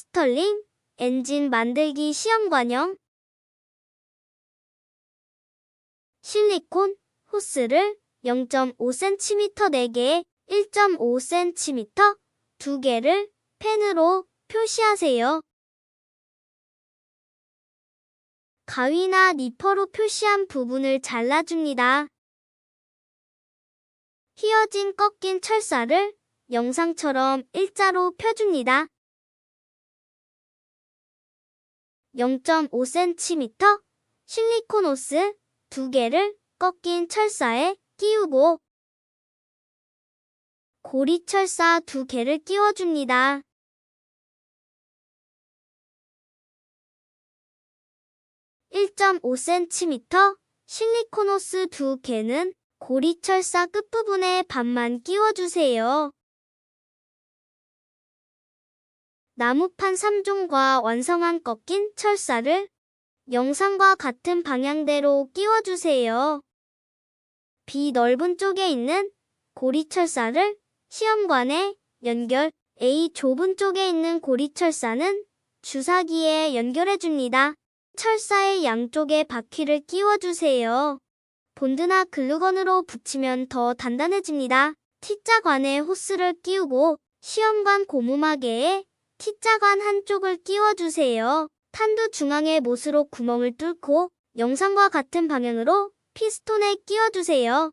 스털링, 엔진 만들기 시험관형, 실리콘, 호스를 0.5cm 4개, 1.5cm 2개를 펜으로 표시하세요. 가위나 니퍼로 표시한 부분을 잘라줍니다. 휘어진 꺾인 철사를 영상처럼 일자로 펴줍니다. 0.5cm 실리콘 호스 2개를 꺾인 철사에 끼우고 고리 철사 2개를 끼워줍니다. (1.5cm) 실리콘 호스 2개는 고리 철사 끝부분에 반만 끼워주세요. 나무판 3종과 완성한 꺾인 철사를 영상과 같은 방향대로 끼워주세요. B 넓은 쪽에 있는 고리철사를 시험관에 연결, A 좁은 쪽에 있는 고리철사는 주사기에 연결해줍니다. 철사의 양쪽에 바퀴를 끼워주세요. 본드나 글루건으로 붙이면 더 단단해집니다. T자관에 호스를 끼우고 시험관 고무마개에 T자관 한쪽을 끼워주세요. 탄두 중앙에 못으로 구멍을 뚫고 영상과 같은 방향으로 피스톤에 끼워주세요.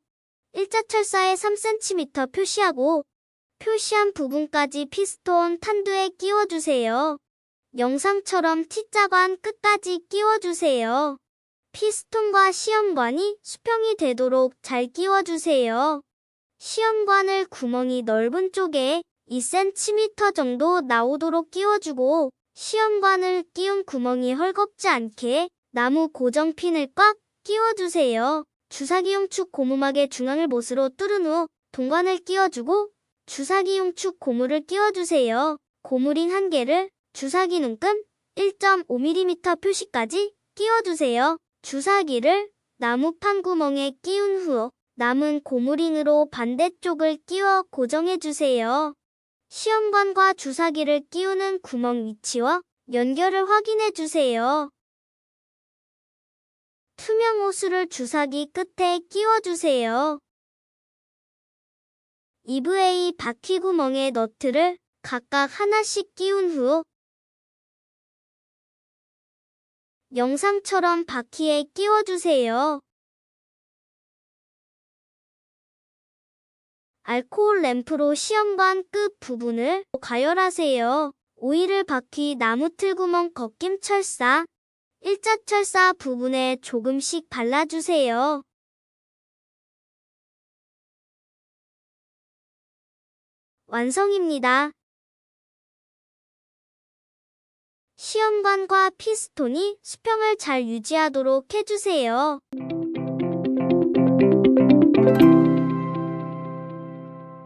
일자철사에 3cm 표시하고 표시한 부분까지 피스톤 탄두에 끼워주세요. 영상처럼 T자관 끝까지 끼워주세요. 피스톤과 시험관이 수평이 되도록 잘 끼워주세요. 시험관을 구멍이 넓은 쪽에 2cm 정도 나오도록 끼워주고 시험관을 끼운 구멍이 헐겁지 않게 나무 고정핀을 꽉 끼워주세요. 주사기용 축 고무막의 중앙을 못으로 뚫은 후 동관을 끼워주고 주사기용 축 고무를 끼워주세요. 고무링 한 개를 주사기 눈금 1.5mm 표시까지 끼워주세요. 주사기를 나무 판 구멍에 끼운 후 남은 고무링으로 반대쪽을 끼워 고정해주세요. 시험관과 주사기를 끼우는 구멍 위치와 연결을 확인해 주세요. 투명 호스를 주사기 끝에 끼워주세요. EVA 바퀴 구멍에 너트를 각각 하나씩 끼운 후 영상처럼 바퀴에 끼워주세요. 알코올 램프로 시험관 끝 부분을 가열하세요. 오일을 바퀴 나무 틀 구멍 걷김 철사, 일자 철사 부분에 조금씩 발라주세요. 완성입니다. 시험관과 피스톤이 수평을 잘 유지하도록 해주세요.